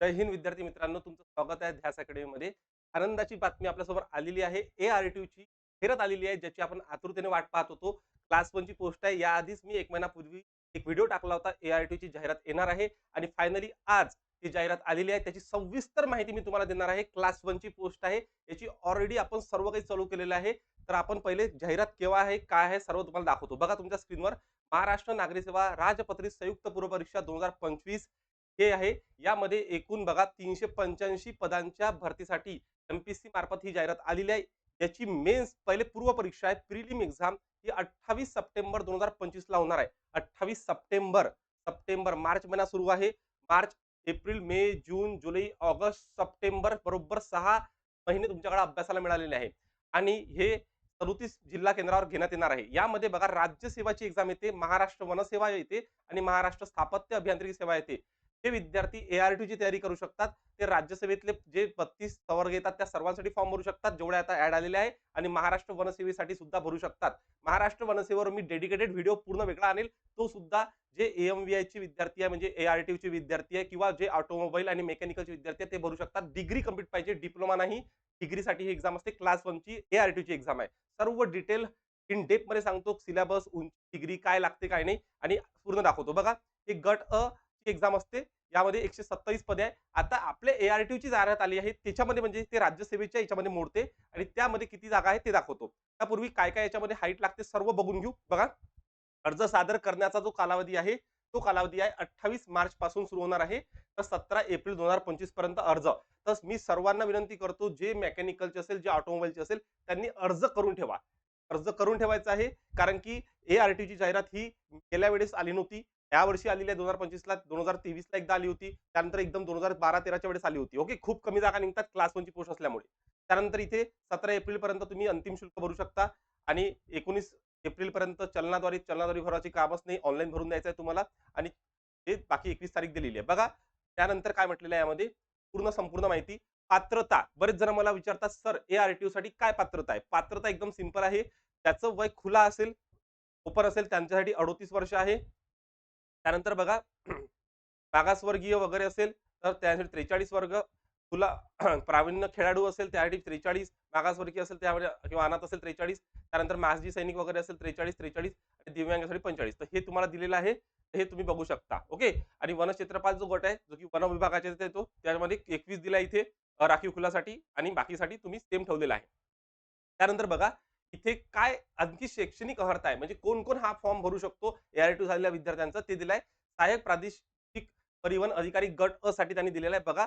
जय हिंद विद्यार्थी मित्रांनो तुमचं स्वागत आहे ध्यास अकॅडमीमध्ये. आनंदाची बातमी आपल्यासमोर आलेली आहे. ए आर टी ची फेरत आलेली आहे ज्याची आपण आतुरतेने वाट पाहत होतो. क्लास वनची पोस्ट आहे. याआधीच मी एक महिन्यापूर्वी एक व्हिडिओ टाकला होता. ए आर ची जाहिरात येणार आहे. आणि फायनली आज ती जाहिरात आलेली आहे. त्याची सविस्तर माहिती मी तुम्हाला देणार आहे. क्लास वनची पोस्ट आहे. याची ऑलरेडी आपण सर्व काही चालू केलेलं आहे. तर आपण पहिले जाहिरात केव्हा आहे काय आहे सर्व तुम्हाला दाखवतो. बघा तुमच्या स्क्रीनवर महाराष्ट्र नागरी सेवा राजपत्रित संयुक्त पूर्व परीक्षा दोन हजार पंचवीस हे आहे. यामध्ये एकूण बघा तीनशे पंच्याऐंशी पदांच्या भरतीसाठी एमपीसी मार्फत ही जाहिरात आलेली आहे. याची मेन्स पहिले पूर्व परीक्षा आहे. प्रिलिम एक्झाम ही अठ्ठावीस सप्टेंबर दोन हजार पंचवीस ला होणार आहे. अठ्ठावीस सप्टेंबर सप्टेंबर मार्च महिना सुरू आहे. मार्च एप्रिल मे जून जुलै ऑगस्ट सप्टेंबर बरोबर सहा महिने तुमच्याकडे अभ्यासाला मिळालेले आहे आणि हे सदोतीस जिल्हा केंद्रावर घेण्यात येणार आहे. यामध्ये बघा राज्यसेवाची एक्झाम येते. महाराष्ट्र वनसेवा येते आणि महाराष्ट्र स्थापत्य अभियांत्रिकी सेवा येते. हे विद्यार्थी ए आर ची तयारी करू शकतात ते राज्यसेवेतले जे बत्तीस वर्ग येतात त्या सर्वांसाठी फॉर्म भरू शकतात जेवढे आता ऍड आलेले आहे आणि महाराष्ट्र वनसेवेसाठी सुद्धा भरू शकतात. महाराष्ट्र वनसेवेवर मी डेडिकेटेड व्हिडिओ पूर्ण वेगळा आणेल. तो सुद्धा जे एम व्ही विद्यार्थी आहे म्हणजे ए आर चे विद्यार्थी आहे किंवा जे ऑटोमोबाईल आणि मेकॅनिकलचे विद्यार्थी आहे ते भरू शकतात. डिग्री कंप्लीट पाहिजे डिप्लोमा नाही. डिग्रीसाठी ही एक्झाम असते. क्लास वनची ए आर ची एक्झाम आहे. सर्व डिटेल इन डेपमध्ये सांगतो. सिलेबस उंची डिग्री काय लागते काय नाही. आणि पूर्ण दाखवतो. बघा हे गट अ एक्झाम असते यामध्ये एकशे सत्तावीस पदे आहे. आता आपल्या ए आर ची जाहिरात आली आहे त्याच्यामध्ये म्हणजे ते राज्यसेवेच्या याच्यामध्ये मोडते आणि त्यामध्ये किती जागा आहे ते दाखवतो. त्यापूर्वी काय काय याच्यामध्ये हाईट लागते सर्व बघून घेऊ. बघा. अर्ज सादर करण्याचा जो कालावधी आहे तो कालावधी आहे अठ्ठावीस मार्च पासून सुरू होणार आहे. तर सतरा एप्रिल दोन हजार पंचवीसपर्यंत अर्ज. तर मी सर्वांना विनंती करतो जे मेकॅनिकलचे असेल जे ऑटोमोबाईलचे असेल त्यांनी अर्ज करून ठेवा. अर्ज करून ठेवायचा आहे कारण की ए आर ची जाहिरात ही गेल्या वेळेस आली नव्हती. या वर्षी आलेली आहे दोन हजार पंचवीस ला दोन हजार तेवीस ला एकदा आली होती. त्यानंतर एकदम दोन हजार बारा तेराच्या वेळेस आली होती. ओके खूप कमी जागा निघतात क्लास वनची पोस्ट असल्यामुळे. त्यानंतर इथे सतरा एप्रिल पर्यंत तुम्ही अंतिम शुल्क भरू शकता. आणि एकोणीस एप्रिल पर्यंत चलनाद्वारे चलनाद्वारे भराची कामच नाही. ऑनलाईन भरून द्यायचं आहे तुम्हाला. आणि हे बाकी एकवीस तारीख दिलेली आहे. बघा त्यानंतर काय म्हटलेलं आहे यामध्ये? पूर्ण संपूर्ण माहिती. पात्रता. बरेच जण मला विचारतात सर ए आर टी साठी काय पात्रता आहे? पात्रता एकदम सिंपल आहे. त्याचं वय खुला असेल ओपन असेल त्यांच्यासाठी अडोतीस वर्ष आहे. त्यानंतर बघा मागासवर्गीय वगैरे असेल तर त्यासाठी त्रेचाळीस वर्ग तुला प्रावीण्य खेळाडू असेल त्यासाठी त्रेचाळीस मागासवर्गीय असेल त्यामध्ये किंवा अनाथ असेल त्रेचाळीस त्यानंतर माजी सैनिक वगैरे असेल त्रेचाळीस त्रेचाळीस आणि दिव्यांगासाठी पंचेचाळीस. तर हे तुम्हाला दिलेलं आहे हे तुम्ही बघू शकता. ओके? आणि वनक्षेत्रपाल जो गट आहे जो की वन विभागाच्या येतो त्यामध्ये एकवीस दिला इथे राखीव खुलासाठी आणि बाकीसाठी तुम्ही सेम ठेवलेला आहे. त्यानंतर बघा इथे काय आणखी शैक्षणिक अर्हता आहे? म्हणजे कोण कोण हा फॉर्म भरू शकतो? ए आर टू झालेल्या विद्यार्थ्यांचा ते दिलाय. सहाय्यक प्रादेशिक परिवहन अधिकारी गट अ साठी त्यांनी दिलेला आहे. बघा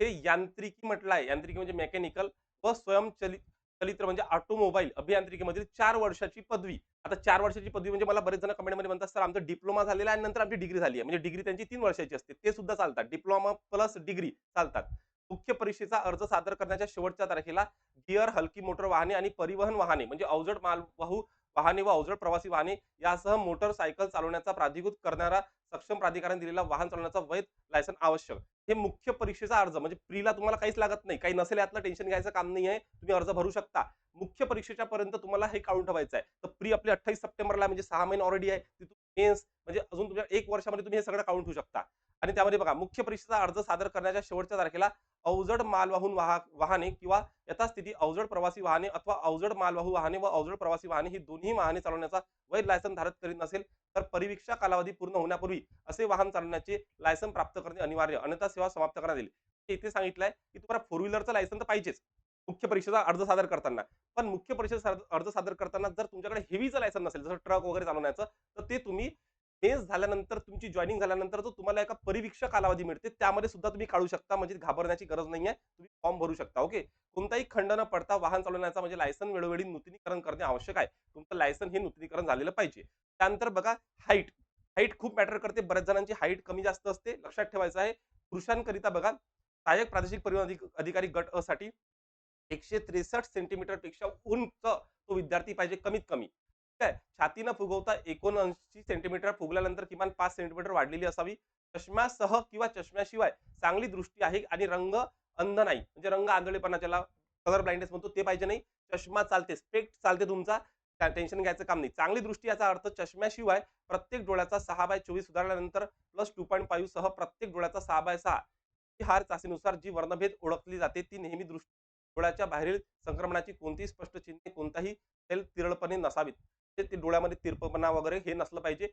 हे यांत्रिकी म्हटलं आहे यांत्रिकी म्हणजे मेकॅनिकल व स्वयंचलित चलित्र म्हणजे ऑटोमोबाईल अभियांत्रिकीमधील चार वर्षाची पदवी. आता चार वर्षाची पदवी म्हणजे मला बरेच जण कमेंटमध्ये म्हणतात सर आमचं डिप्लोमा झालेला आहे आणि नंतर आमची डिग्री झाली आहे. म्हणजे डिग्री त्यांची तीन वर्षाची असते. ते सुद्धा चालतात. डिप्लोमा प्लस डिग्री चालतात. मुख्य परीक्षेचा अर्ज सादर करण्याच्या शेवटच्या तारखेला गिअर हलकी मोटर वाहने आणि परिवहन वाहने म्हणजे अवजड मालवाहू वाहने व अवजड प्रवासी वाहने यासह मोटरसायकल चालवण्याचा प्राधिकृत करणारा सक्षम प्राधिकारण दिलेला वाहन चालवण्याचा वैध लायसन आवश्यक. हे मुख्य परीक्षेचा अर्ज म्हणजे प्रीला तुम्हाला काहीच लागत नाही. काही नसेल यातलं टेन्शन घ्यायचं काम नाही आहे. तुम्ही अर्ज भरू शकता. मुख्य परीक्षेच्या पर्यंत तुम्हाला हे काढून ठेवायचं आहे. तर प्री आपली अठ्ठावीस सप्टेंबरला म्हणजे सहा महिने ऑलरेडी आहे. तिथून मेन्स म्हणजे अजून तुमच्या एक वर्षामध्ये तुम्ही हे सगळं काढून ठेवू शकता. आणि त्यामध्ये बघा मुख्य परीक्षेचा अर्ज सादर करण्याच्या शेवटच्या तारखेला अवजड मालवाहून वाहक वाहने किंवा यथास्थिती अवजड प्रवासी वाहने अथवा अवजड मालवाहू वाहने व अवजड प्रवासी वाहने ही दोन्ही वाहने चालवण्याचा वैध लायसन धारक करीत नसेल तर परिवीक्षा कालावधी पूर्ण होण्यापूर्वी असे वाहन चालवण्याचे लायसन प्राप्त करणे अनिवार्य. अन्यथा सेवा समाप्त करण्यात येईल. इथे सांगितलंय की तुम्हाला फोर व्हीलरचं लायसन तर पाहिजेच. मुख्य परीक्षेचा अर्ज सादर करताना. पण मुख्य परीक्षेचा अर्ज सादर करताना जर तुमच्याकडे हेवीचं लायसन नसेल जसं ट्रक वगैरे चालवण्याचं तर ते तुम्ही बेस झाल्यानंतर तुमची जॉईनिंग झाल्यानंतर जो तुम्हाला एका परिवीक्षा कालावधी मिळते त्यामध्ये सुद्धा तुम्ही काढू शकता म्हणजे घाबरण्याची गरज नाहीये. तुम्ही फॉर्म भरू शकता ओके कोणताही खंड न पडता वाहन चालवण्याचा म्हणजे लायसन वेळोवेळी नूतनीकरण करणे आवश्यक आहे. तुमचं लायसन हे नूतनीकरण झालेलं पाहिजे. त्यानंतर बघा हाईट हाईट खूप मॅटर करते. बऱ्याच जणांची हाईट कमी जास्त असते. लक्षात ठेवायचं आहे पुरुषांकरिता बघा सहाय्यक प्रादेशिक परिवहन अधिक- अधिकारी गट अ साठी एकशे त्रेसष्ट सेंटीमीटरपेक्षा उंच तो विद्यार्थी पाहिजे कमीत कमी. ठीक छाती न फुगवता एकोणऐंशी सेंटीमीटर फुगल्यानंतर किमान पाच सेंटीमीटर वाढलेली असावी. चष्म्यासह किंवा चष्म्याशिवाय चांगली दृष्टी आहे आणि रंग अंध नाही. म्हणजे रंग आंधळेपणा ज्याला कलर ब्लाइंडनेस म्हणतो ते पाहिजे नाही. चष्मा चालते स्पेक्ट चालते तुमचा. टेन्शन घ्यायचं काम नाही. चांगली दृष्टी याचा अर्थ चष्म्याशिवाय प्रत्येक डोळ्याचा सहा बाय चोवीस सुधारल्यानंतर प्लस टू पॉईंट फाईव्ह सह प्रत्येक डोळ्याचा सहा बाय सहा हार चाचणीनुसार जी वर्णभेद ओळखली जाते ती नेहमी दृष्टी डोळ्याच्या बाहेरील संक्रमणाची कोणतीही स्पष्ट चिन्हे कोणताही सेल तिरळपणे नसावीत. ते डोळ्यामध्ये तिरपणा वगैरे हे नसलं पाहिजे.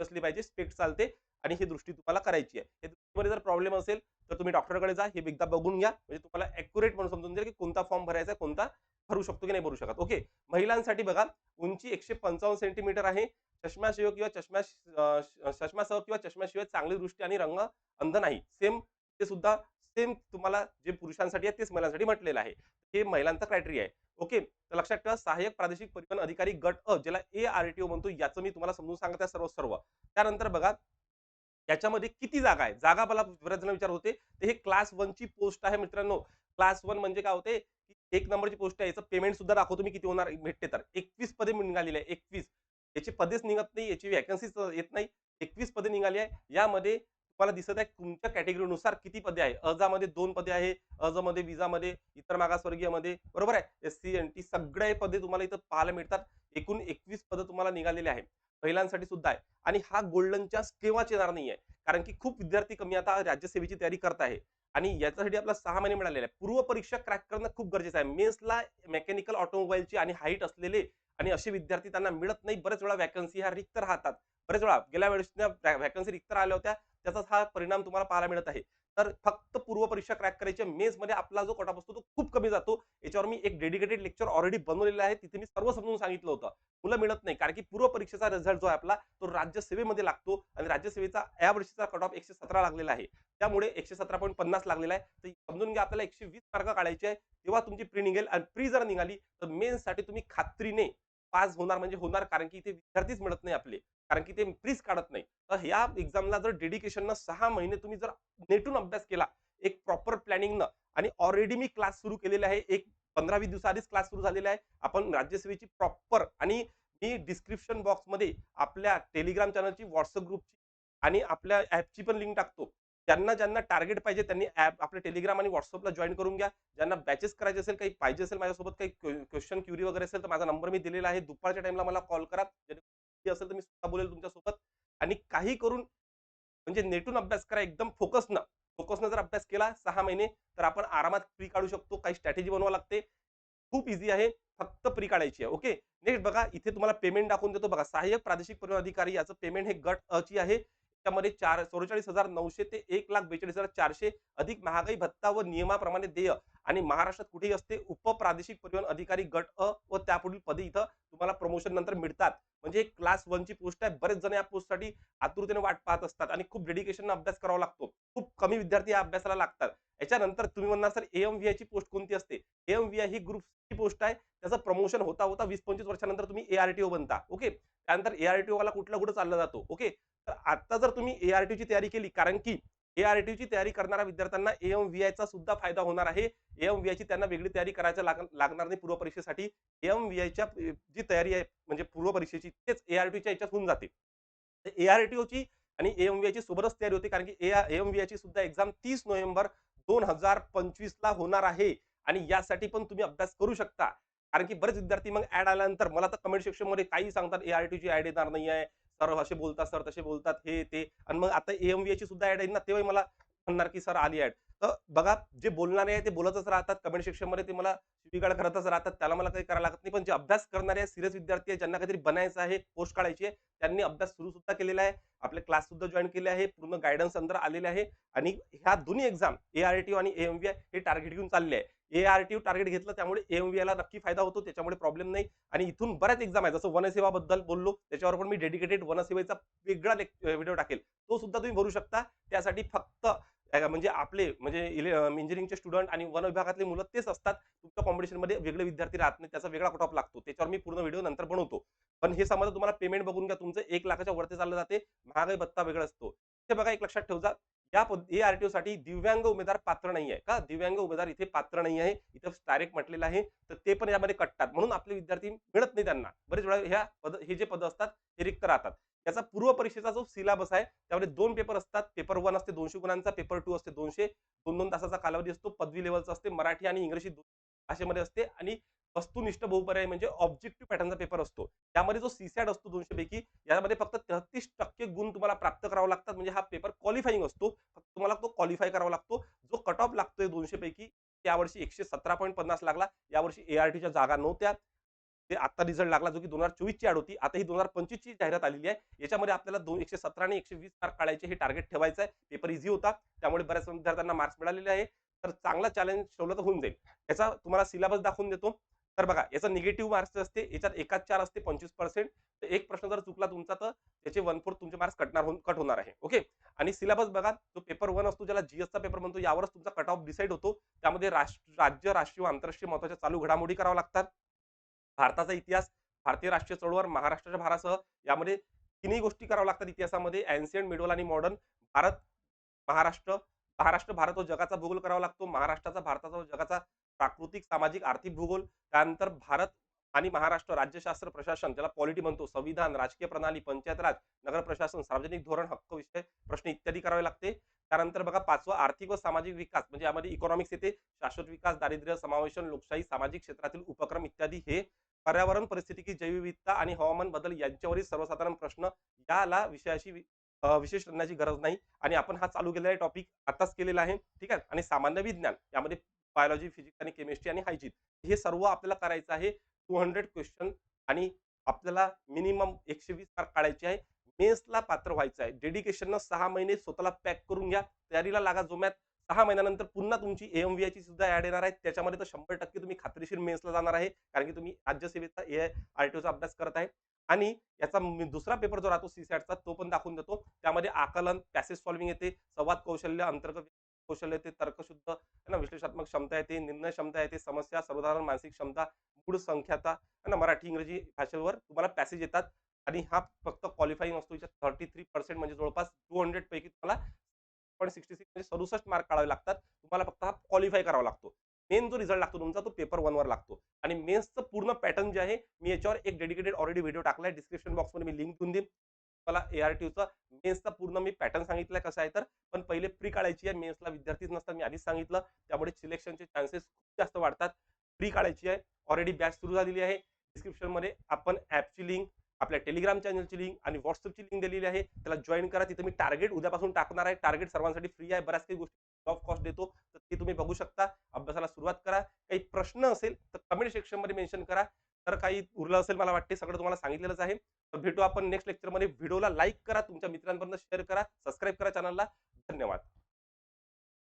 असली पाहिजे स्पेक्ट चालते आणि ही दृष्टी तुम्हाला करायची आहे. हे दृष्टीमध्ये जर प्रॉब्लेम असेल तर तुम्ही डॉक्टरकडे जा हे एकदा बघून घ्या. म्हणजे तुम्हाला अॅक्युरेट म्हणून समजून जाईल की कोणता फॉर्म भरायचा आहे, कोणता भरू शकतो की नाही भरू शकत. ओके महिलांसाठी बघा उंची एकशे पंचावन्न सेंटीमीटर आहे. चष्म्याशिवाय किंवा चष्म्या चष्म्यासह किंवा चष्म्याशिवाय चांगली दृष्टी आणि रंग अंध नाही. सेम ते सुद्धा सेम तुम्हाला जे पुरुषांसाठी आहे तेच महिलांसाठी म्हटलेलं आहे. हे महिलांचा क्रायटेरिया आहे. ओके तर लक्षात ठेवा सहाय्यक प्रादेशिक परिवहन अधिकारी गट अ ज्याला ए आर टी ओ म्हणतो याचं मी तुम्हाला समजून सांगत आहे सर्व सर्व त्यानंतर बघा याच्यामध्ये किती जागा आहे जागा मला बऱ्याच जण विचार होते ते हे क्लास ची पोस्ट आहे मित्रांनो. क्लास वन म्हणजे काय होते? की एक नंबरची पोस्ट आहे याचं पेमेंट सुद्धा दाखवतो मी किती होणार भेटते तर. एकवीस पदे निघालेली आहे एकवीस. याची पदेच निघत नाही याची वॅकन्सीच येत नाही एकवीस पदे निघाली आहे. यामध्ये तुम्हाला दिसत आहे तुमच्या कॅटेगरीनुसार किती पदे आहे? अजामध्ये दोन पदे आहे अजमध्ये विजामध्ये इतर मागासवर्गीयमध्ये. बरोबर आहे? एस सी एन टी सगळे पदे तुम्हाला इथं पाहायला मिळतात. एकूण एकवीस पदं तुम्हाला निघालेले आहे महिलांसाठी सुद्धा आहे. आणि हा गोल्डन चान्स केव्हाच येणार नाही आहे कारण की खूप विद्यार्थी कमी आता राज्यसेवेची तयारी करत आहे. आणि याच्यासाठी आपल्याला सहा महिने मिळालेले आहे पूर्व परीक्षा क्रॅक करणं खूप गरजेचं आहे. मेन्सला मेकॅनिकल ऑटोमोबाईलची आणि हाईट असलेले आणि असे विद्यार्थी त्यांना मिळत नाही. बरेच वेळा वॅकन्सी ह्या रिक्त राहतात. बरेच वेळा गेल्या वेळेस वॅकन्सी रिक्त राहिल्या होत्या. त्याचाच हा परिणाम तुम्हाला पाहायला मिळत आहे. तर फक्त पूर्व परीक्षा क्रॅक करायच्या मेन्समध्ये आपला जो कटाप असतो तो खूप कमी जातो. याच्यावर मी एक डेडिकेटेड लेक्चर ऑलरेडी बनवलेलं आहे. तिथे मी सर्व समजून सांगितलं होतं. मुलं मिळत नाही. कारण की पूर्व परीक्षेचा रिझल्ट जो आहे आपला तो राज्यसेवेमध्ये लागतो आणि राज्यसेवेचा या वर्षीचा कट ऑफ एकशे सतरा लागलेला आहे. त्यामुळे एकशे सतरा पॉईंट पन्नास लागलेला आहे. तर समजून घ्या आपल्याला एकशे वीस मार्क काढायचे आहे तेव्हा तुमची प्री निघेल आणि प्री जर निघाली तर मेन्ससाठी तुम्ही खात्रीने पास होणार म्हणजे होणार. कारण की इथे विद्यार्थीच मिळत नाही आपले. कारण की ते प्रीज काढत नाही. तर या एक्झामला जर डेडिकेशननं सहा महिने तुम्ही जर नेटून अभ्यास केला एक प्रॉपर प्लॅनिंगनं आणि ऑलरेडी मी क्लास सुरू केलेले आहे एक पंधरा वीस दिवसाआधीच क्लास सुरू झालेला आहे आपण राज्यसेवेची प्रॉपर आणि मी डिस्क्रिप्शन बॉक्समध्ये आपल्या टेलिग्राम चॅनलची व्हॉट्सअप ग्रुपची आणि आपल्या ऍपची पण लिंक टाकतो. ज्यांना ज्यांना टार्गेट पाहिजे त्यांनी ऍप आपल्या टेलिग्राम आणि व्हॉट्सअपला जॉईन करून घ्या. ज्यांना बॅचेस करायचे असेल काही पाहिजे असेल माझ्यासोबत काही क्वेश्चन क्युरी वगैरे असेल तर माझा नंबर मी दिलेला आहे. दुपारच्या टाइमला मला कॉल करा असेल तर मी स्वतः बोलेल तुमच्यासोबत. आणि काही करून म्हणजे नेटून अभ्यास करा एकदम फोकसनं फोकसनं जर अभ्यास केला सहा महिने तर आपण आरामात प्री काढू शकतो. काही स्ट्रॅटेजी बनवा लागते. खूप इझी आहे. फक्त प्री काढायची आहे. ओके नेक्स्ट बघा इथे तुम्हाला पेमेंट दाखवून देतो. बघा सहाय्यक प्रादेशिक परिवहन अधिकारी याचं पेमेंट हे गट अ ची आहे. त्यामध्ये चार चौवेचाळीस हजार नऊशे ते एक लाख बेचाळीस हजार चारशे अधिक महागाई भत्ता व नियमाप्रमाणे देय. आणि महाराष्ट्रात कुठेही असते उपप्रादेशिक परिवहन अधिकारी गट अ व त्यापुढील पदे इथं तुम्हाला प्रमोशन नंतर मिळतात. म्हणजे क्लास ची पोस्ट आहे. बरेच जण या पोस्टसाठी आतुरतेने वाट पाहत असतात आणि खूप डेडिकेशन अभ्यास करावा लागतो. खूप कमी विद्यार्थी या अभ्यासाला लागतात. याच्यानंतर तुम्ही म्हणणार सर एम व्ही ची पोस्ट कोणती असते? एम व्ही ही ग्रुपची पोस्ट आहे. त्याचं प्रमोशन होता होता वीस पंचवीस वर्षानंतर तुम्ही एआरटीओ बनता. ओके? त्यानंतर एआरटीओ वाला कुठला कुठं चालला जातो? ओके? तर आता जर तुम्ही एआरटीओ ची तयारी केली कारण की एआरटीओ ची तयारी करणाऱ्या विद्यार्थ्यांना एम व्ही चा सुद्धा फायदा होणार आहे. एम व्ही ची त्यांना वेगळी तयारी करायला लागणार नाही पूर्वपरीक्षेसाठी. एम व्ही च्या जी तयारी आहे म्हणजे पूर्व परीक्षेची तेच एआरटीओच्या याच्यात होऊन जाते. एआरटीओ ची आणि एम व्ही ची सोबतच तयारी होते कारण की एम व्ही ची सुद्धा एक्झाम तीस नोव्हेंबर दोन हजार पंचवीस ला होणार आहे. आणि यासाठी पण तुम्ही अभ्यास करू शकता. कारण की बरेच विद्यार्थी मग ऍड आल्यानंतर मला तर कमेंट सेक्शनमध्ये काही सांगतात एआरटी ची ऍड येणार नाही आहे सर असे बोलतात सर तसे बोलतात हे ते. आणि मग आता एम ची सुद्धा ऍड येईल ना तेव्हा मला म्हणणार की सर आली ऍड तर बघा जे बोलणारे आहे ते बोलतच राहतात. कमेंट सेक्शनमध्ये ते मला शिवीगाळ करतच राहतात. त्याला मला काही करायला लागत नाही. पण जे अभ्यास करणारे आहे सिरियस विद्यार्थी आहे ज्यांना काहीतरी बनायचं आहे पोस्ट काढायची आहे त्यांनी अभ्यास सुरू सुद्धा केलेला आहे. आपले क्लास सुद्धा जॉईन केले आहे. पूर्ण गायडन्स अंदर आलेले आहे. आणि ह्या दोन्ही एक्झाम एआरटी आणि एमव्ही हे टार्गेट घेऊन चालले आहे. एआरटीयू टार्गेट घेतलं त्यामुळे एमव्हीला नक्की फायदा होतो त्याच्यामुळे प्रॉब्लेम नाही. आणि इथून बऱ्याच एक्झाम आहे जसं वनसेवा बद्दल बोललो त्याच्यावर पण मी डेडिकेटेड वनसेवेचा वेगळा व्हिडिओ टाकेल. तो सुद्धा तुम्ही भरू शकता. त्यासाठी फक्त म्हणजे आपले म्हणजे इंजिनिअरिंगचे स्टुडंट आणि वन विभागातले मुलं तेच असतात. तुमच्या कॉम्पिटिशनमध्ये वेगळे विद्यार्थी राहत नाही त्याचा वेगळा कटॉप लागतो. त्याच्यावर मी पूर्ण व्हिडिओ नंतर बनवतो. पण हे समजा तुम्हाला पेमेंट बघून घ्या. तुमचं एक लाखाच्या वरती चाललं जाते. महागाई भत्ता वेगळा असतो. ते बघा एक लक्षात ठेवजा. या आरटीओ साठी दिव्यांग उमेदवार पात्र नाही आहे. का? दिव्यांग उमेदवार इथे पात्र नाही आहे. इथं डायरेक्ट म्हटलेलं आहे. तर ते पण यामध्ये कटतात. म्हणून आपले विद्यार्थी मिळत नाही त्यांना. बरेच वेळा ह्या पद हे जे पद असतात हे रिक्त राहतात. याचा पूर्व परीक्षेचा जो सिलेबस आहे त्यामध्ये दोन पेपर असतात. पेपर वन असते दोनशे गुणांचा पेपर टू असते दोनशे. दोन दोन तासाचा कालावधी असतो. पदवी लेवलचा असते मराठी आणि इंग्रजी भाषेमध्ये असते. आणि वस्तुनिष्ठ बहुपर्याय म्हणजे ऑब्जेक्टिव्ह पॅटर्नचा पेपर असतो. त्यामध्ये जो सीसॅट असतो दोनशे पैकी यामध्ये फक्त तेहतीस टक्के गुण तुम्हाला प्राप्त करावा लागतात. म्हणजे हा पेपर क्वालिफाईंग असतो. फक्त तुम्हाला तो क्वालिफाय करावा लागतो. जो कट ऑफ लागतोय दोनशे पैकी यावर्षी एकशे सतरा पॉईंट पन्नास लागला. यावर्षी एआरटीच्या जागा नव्हत्या. ते आता रिझल्ट लागला जो की दोन हजार चोवीसची ॲड होती. आता ही दोन हजार पंचवीसची जाहिरात आलेली आहे. याच्यामध्ये आपल्याला दोन एकशे सतरा आणि एकशे वीस मार्क काढायचे हे टार्गेट ठेवायचं आहे. पेपर इझी होता. त्यामुळे बऱ्याच विद्यार्थ्यांना मार्क्स मिळालेले आहे. तर चांगला चॅलेंज ठेवलं तर होऊन जाईल. याचा तुम्हाला सिलेबस दाखवून देतो. तर बघा याचा निगेटिव्ह मार्क्स असते याच्यात एकाच चार असते पंचवीस पर्सेंट तर एक प्रश्न जर चुकला तुमचा तर त्याचे वन फोर्थ तुमचे मार्क्स कटणार होऊन कट होणार आहे. ओके आणि सिलेबस बघा जो पेपर वन असतो ज्याला जीएसचा पेपर म्हणतो यावरच तुमचा कट ऑफ डिसाईड होतो. त्यामध्ये राष्ट्र राज्य राष्ट्रीय व आंतरराष्ट्रीय महत्त्वाच्या चालू घडामोडी कराव्या लागतात. भारताचा इतिहास भारतीय राष्ट्रीय चळवळ महाराष्ट्राच्या भारासह यामध्ये तिन्ही गोष्टी कराव्या लागतात इतिहासामध्ये. अँशियंट मिडवल आणि मॉडर्न भारत महाराष्ट्र महाराष्ट्र भारत व जगाचा भूगोल करावा लागतो. महाराष्ट्राचा भारताचा व जगाचा प्राकृतिक सामाजिक आर्थिक भूगोल त्यानंतर भारत आणि महाराष्ट्र राज्यशास्त्र प्रशासन ज्याला पॉलिटी म्हणतो संविधान राजकीय प्रणाली पंचायत राज नगर प्रशासन सार्वजनिक धोरण हक्क विषय प्रश्न इत्यादी करावे लागते. त्यानंतर बघा पाचवा आर्थिक व सामाजिक विकास म्हणजे यामध्ये इकॉनॉमिक्स येते शाश्वत विकास दारिद्र्य समावेशन लोकशाही सामाजिक क्षेत्रातील उपक्रम इत्यादी. हे पर्यावरण परिस्थिती जैवविविधता आणि हवामान बदल यांच्यावरील सर्वसाधारण प्रश्न याला विषयाशी विशेष करण्याची गरज नाही. आणि आपण हा चालू केलेला टॉपिक आताच केलेला आहे. ठीक आहे? आणि सामान्य विज्ञान यामध्ये बायोलॉजी फिजिक्स आणि केमिस्ट्री आणि हायजीन हे सर्व आपल्याला करायचं आहे. टू हंड्रेड क्वेश्चन आणि आपल्याला मिनिमम एकशे वीस मार्क काढायचे आहे. मेन्सला पात्र व्हायचं आहे. डेडिकेशननं सहा महिने स्वतःला पॅक करून घ्या. तयारीला लागा जोम्यात. सहा महिन्यानंतर पुन्हा तुमची एम व्ही आयची सुद्धा ॲड येणार आहे. त्याच्यामध्ये तर शंभर टक्के तुम्ही खात्रीशीर मेन्सला जाणार आहे. कारण की तुम्ही राज्यसेवेचा ए आर टी ओचा अभ्यास करत आहे. आणि याचा दुसरा पेपर जो राहतो सीसॅटचा तो पण दाखवून देतो. त्यामध्ये आकलन पॅसेज सॉल्व्हिंग येते. संवाद कौशल्य अंतर्गत कौशल्य ते तर्कशुद्ध है ना? विश्लेषणात्मक क्षमता येते निर्णय क्षमता येते समस्या सर्वसाधारण मानसिक क्षमता मूळ संख्याता है ना? मराठी इंग्रजी भाषेवर तुम्हाला पॅसेज येतात आणि हा फक्त क्वालिफाईंग असतो. याच्यात थर्टी थ्री पर्सेंट म्हणजे जवळपास टू हंड्रेड पैकी तुम्हाला पॉईंट सिक्स्टी सिक्स म्हणजे सदुसष्ट मार्क काढावे लागतात. तुम्हाला फक्त हा क्वालिफाय करावा लागतो. मेन जो रिझल्ट लागतो तुमचा तो पेपर वर लागतो. आणि मेन्सचं पूर्ण पॅटर्न जे आहे मी याच्यावर एक डेडिकेटेड ऑलरेडी व्हिडिओ टाकला आहे डिस्क्रिप्शन बॉक्समध्ये मी लिंक देऊन देईन. मला एआरटीचा मेन्सचा पूर्ण मी पॅटर्न सांगितलाय कसं आहे तर. पण पहिले प्री काढायची आहे. मेन्सला विद्यार्थीच नसतात मी आधीच सांगितलं. त्यामुळे सिलेक्शनचे चान्सेस खूप जास्त वाढतात. प्री काढायची आहे. ऑलरेडी बॅच सुरू झालेली आहे. डिस्क्रिप्शनमध्ये आपण ऍपची लिंक आपल्या टेलिग्राम चॅनलची लिंक आणि व्हॉट्सअपची लिंक दिलेली आहे. त्याला जॉईन करा. तिथे मी टार्गेट उद्यापासून टाकणार आहे. टार्गेट सर्वांसाठी फ्री आहे. बऱ्याच काही गोष्टी ऑफ कॉस्ट देतो. तर ते तुम्ही बघू शकता. अभ्यासाला सुरुवात करा. काही प्रश्न असेल तर कमेंट सेक्शनमध्ये मेन्शन करा. तर काही उरलं असेल मला वाटते सगळं तुम्हाला सांगितलेलंच आहे. तर भेटू आपण नेक्स्ट लेक्चरमध्ये व्हिडिओला लाईक करा तुमच्या मित्रांपर्यंत शेअर करा सबस्क्राईब करा चॅनलला धन्यवाद.